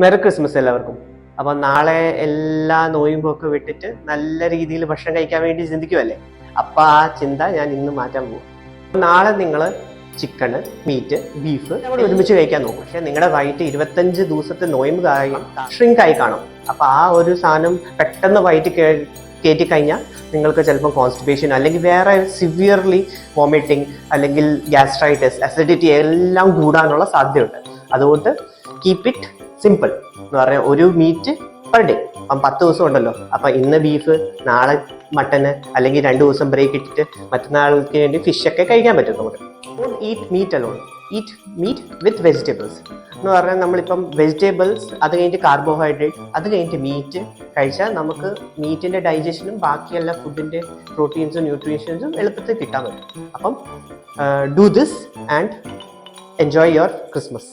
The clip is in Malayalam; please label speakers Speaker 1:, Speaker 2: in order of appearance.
Speaker 1: മെറി ക്രിസ്മസ് എല്ലാവർക്കും. അപ്പൊ നാളെ എല്ലാ നോയമ്പും ഒക്കെ വിട്ടിട്ട് നല്ല രീതിയിൽ ഭക്ഷണം കഴിക്കാൻ വേണ്ടി ചിന്തിക്കുമല്ലേ അപ്പൊ ആ ചിന്ത ഞാൻ ഇന്ന് മാറ്റാൻ പോകും നാളെ നിങ്ങൾ ചിക്കണ് മീറ്റ് ബീഫ് ഒരുമിച്ച് കഴിക്കാൻ നോക്കും. പക്ഷെ നിങ്ങളുടെ വയറ്റ് ഇരുപത്തഞ്ച് ദിവസത്തെ നോയമ്പ് കാര്യം ഷ്രിങ്ക് ആയി കാണും. അപ്പൊ ആ ഒരു സാധനം പെട്ടെന്ന് വയറ്റ് കയറ്റി കഴിഞ്ഞാൽ നിങ്ങൾക്ക് ചിലപ്പോൾ കോൺസ്റ്റിപ്പേഷൻ അല്ലെങ്കിൽ വേറെ സിവിയർലി വോമിറ്റിംഗ് അല്ലെങ്കിൽ ഗ്യാസ്ട്രൈറ്റിസ് അസിഡിറ്റി എല്ലാം കൂടാനുള്ള സാധ്യതയുണ്ട്. അതുകൊണ്ട് കീപ് ഇറ്റ് സിമ്പിൾ എന്ന് പറഞ്ഞാൽ ഒരു മീറ്റ് പെർ ഡേ അപ്പം പത്ത് ദിവസം ഉണ്ടല്ലോ. അപ്പം ഇന്ന് ബീഫ് നാളെ മട്ടന് അല്ലെങ്കിൽ രണ്ട് ദിവസം ബ്രേക്ക് ഇട്ടിട്ട് മറ്റന്നാൾക്ക് വേണ്ടി ഫിഷൊക്കെ കഴിക്കാൻ പറ്റും നമുക്ക്. Eat meat alone eat meat with vegetables എന്ന് പറഞ്ഞാൽ നമ്മളിപ്പം വെജിറ്റബിൾസ് അത് കഴിഞ്ഞിട്ട് കാർബോഹൈഡ്രേറ്റ് അത് കഴിഞ്ഞിട്ട് മീറ്റ് കഴിച്ചാൽ നമുക്ക് മീറ്റിന്റെ ഡൈജഷനും ബാക്കിയെല്ലാ ഫുഡിന്റെ പ്രോട്ടീൻസും ന്യൂട്രീഷൻസും എളുപ്പത്തിൽ കിട്ടാൻ പറ്റും. അപ്പം do this and enjoy your Christmas